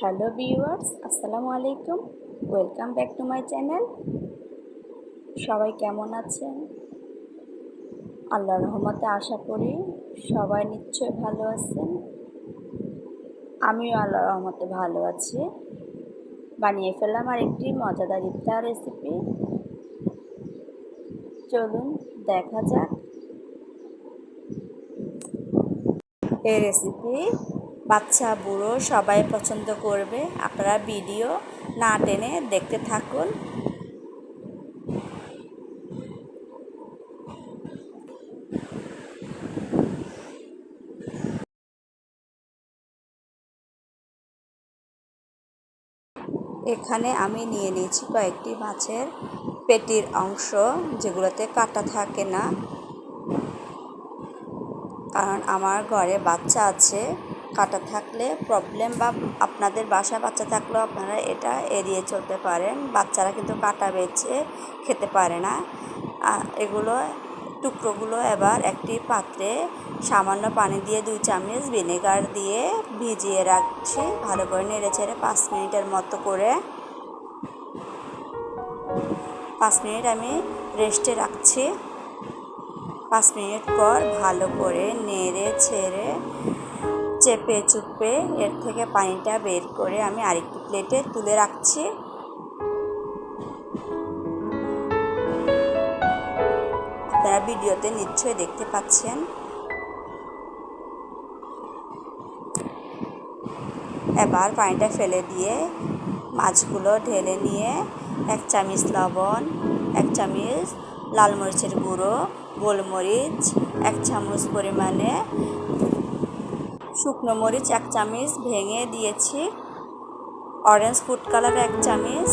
Hello viewers আসসালামু আলাইকুম welcome back to my channel সবাই কেমন আছেন? আল্লাহ রহমতে আশা করি সবাই নিশ্চয় ভালো আছেন। আমিও আল্লাহ রহমতে ভালো আছি। বানিয়ে ফেললাম আর একটি মজাদার ইফতার রেসিপি চলুন দেখা যাক। এই রেসিপি বাচ্চা, বুড়ো সবাই পছন্দ করবে। আপনারা ভিডিও না টেনে দেখতে থাকুন। এখানে আমি নিয়ে নিয়েছি কয়েকটি মাছের পেটির অংশ, যেগুলোতে কাটা থাকে না। কারণ আমার ঘরে বাচ্চা আছে। কাটা থাকলে প্রবলেম বা আপনাদের বাসায় বাচ্চা থাকলেও আপনারা এটা এড়িয়ে চলতে পারেন। বাচ্চারা কিন্তু কাটা বেছে খেতে পারে না। এগুলো টুকরোগুলো এবার একটি পাত্রে সামান্য পানি দিয়ে দুই চামচ ভিনেগার দিয়ে ভিজিয়ে রাখছি। ভালো করে নেড়ে ছেড়ে পাঁচ মিনিটের মতো করে। পাঁচ মিনিট আমি রেস্টে রাখছি। পাঁচ মিনিট পর ভালো করে নেড়ে ছেড়ে চেপে চুপে এর থেকে পানিটা বের করে আমি আরেকটি প্লেটে তুলে রাখছি। আপনারা ভিডিওতে নিশ্চয়ই দেখতে পাচ্ছেন। এবার পানিটা ফেলে দিয়ে মাছগুলো ঢেলে নিয়ে এক চামচ লবণ, এক চামচ লাল মরিচের গুঁড়ো, গোলমরিচ, এক চামচ পরিমাণে শুকনো মরিচ, এক চামচ ভেঙে দিয়েছি। অরেঞ্জ ফুড কালার এক চামচ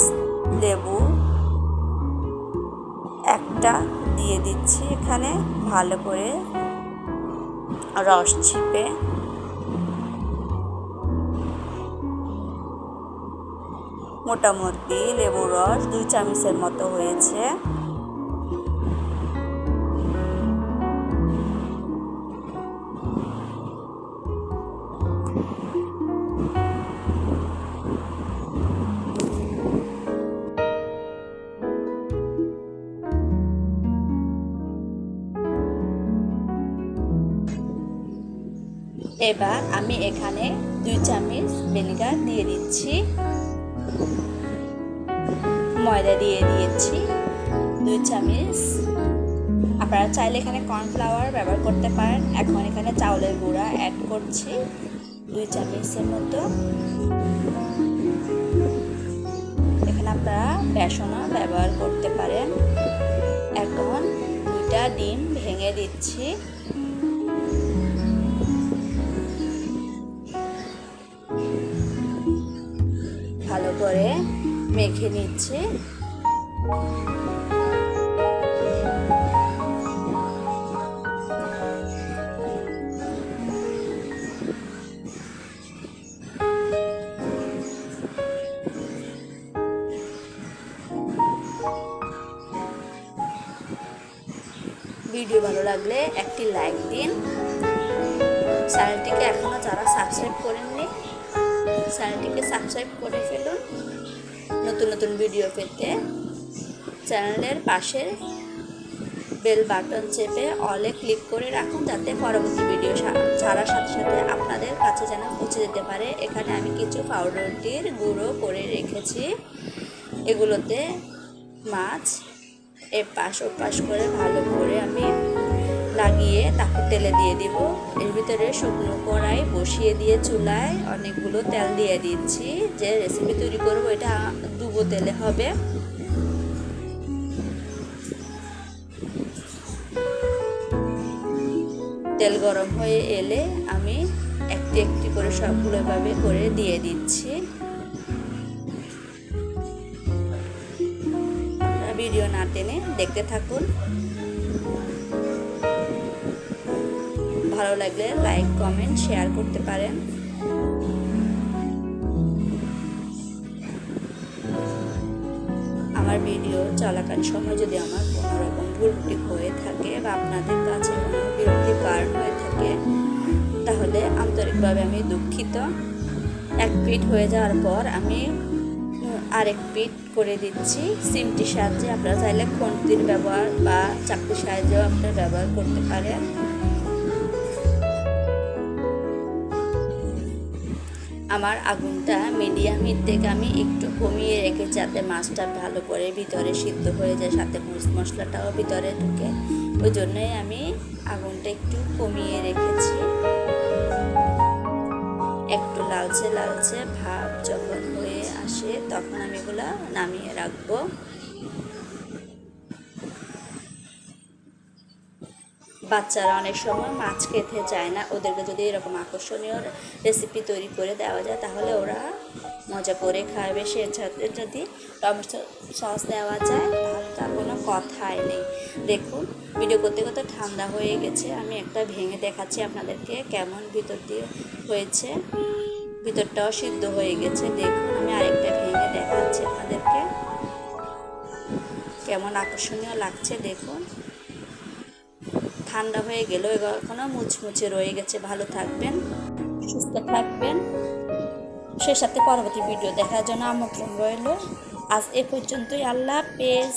লেবু। একটা দিয়ে দিচ্ছি এখানে ভালো করে রস ছিপে। মোটামুটি লেবুর রস দুই চামচের মতো হয়েছে। এবার আমি এখানে দুই চামচ ভিনেগার দিয়ে দিচ্ছি। ময়দা দিয়ে দিয়েছি। দুই চামচ। আপনারা চাইলে এখানে কর্নফ্লাওয়ার ব্যবহার করতে পারেন। এখন এখানে চাউলের গুঁড়া অ্যাড করছি। দুই চামচের মতো। এখানে আপনারা বেসনও ব্যবহার করতে পারেন। এখন দুইটা ডিম ভেঙে দিচ্ছি। করে মেখে নিচ্ছি। ভিডিও ভালো লাগলে একটি লাইক দিন। চ্যানেলটিকে এখনও যারা সাবস্ক্রাইব করেননি চ্যানেলটিকে সাবস্ক্রাইব করে ফেলুন। নতুন নতুন ভিডিও পেতে চ্যানেলের পাশে বেল বাটন চেপে অলে ক্লিক করে রাখুন, যাতে পরবর্তী ভিডিও ছাড়ার সাথে সাথে আপনাদের কাছে যেন পৌঁছে যেতে পারে। এখানে আমি কিছু পাউডারটির গুঁড়ো করে রেখেছি। এগুলোতে মাছ এপাশ ওপাশ করে ভালো করে আমি লাগিয়ে তাকে তেলে দিয়ে দিব। এর ভিতরে শুকনো কড়াই বসিয়ে দিয়ে চুলায় অনেকগুলো তেল দিয়ে দিচ্ছি। যে রেসিপি তৈরি করব এটা ডুবো তেলে হবে। তেল গরম হয়ে এলে আমি একটি একটি করে সবগুলো এভাবে করে দিয়ে দিচ্ছি। ভিডিও না টেনে দেখতে থাকুন। ভালো লাগলে লাইক কমেন্ট শেয়ার করতে পারেন। আমার ভিডিও চলাকালীন সময় যদি আমার কোনো রকম ভুলটি হয়ে থাকে বা আপনাদের কাছে কোনো বিরক্তির কারণ হয়ে থাকে, তাহলে আন্তরিকভাবে আমি দুঃখিত। এক পিঠ হয়ে যাওয়ার পর আমি আরেক পিঠ করে দিচ্ছি। সিমটির সাহায্যে আপনারা চাইলে খন্তির ব্যবহার বা চাকরির সাহায্যেও আপনারা ব্যবহার করতে পারেন। আমার আগুনটা মিডিয়াম হিট থেকে আমি একটু কমিয়ে রেখে যাতে মাছটা ভালো করে ভিতরে সিদ্ধ হয়ে যায়, সাথে মশলাটাও ভিতরে ঢুকে। ওই জন্যই আমি আগুনটা একটু কমিয়ে রেখেছি। একটু লালচে লালচে ভাব যখন হয়ে আসে, তখন আমি এগুলো নামিয়ে রাখব। বাচ্চারা অনেক সময় মাছ খেতে চায় না। ওদেরকে যদি এরকম আকর্ষণীয় রেসিপি তৈরি করে দেওয়া যায়, তাহলে ওরা মজা করে খাবে। সে যদি টমেটো সস দেওয়া যায়, তাহলে তার কোনো কথাই নেই। দেখুন ভিডিও করতে করতে ঠান্ডা হয়ে গেছে। আমি একটা ভেঙে দেখাচ্ছি আপনাদেরকে কেমন ভিতর দিয়ে হয়েছে। ভিতরটাও সিদ্ধ হয়ে গেছে। দেখুন, আমি আরেকটা ভেঙে দেখাচ্ছি আপনাদেরকে। কেমন আকর্ষণীয় লাগছে, দেখুন। ঠান্ডা হয়ে গেল এখনও মুচমুচে রয়ে গেছে। ভালো থাকবেন, সুস্থ থাকবেন। সে সাথে পরবর্তী ভিডিও দেখার জন্য আমন্ত্রণ রইল। আজ এ পর্যন্তই, আল্লাহ হাফেজ।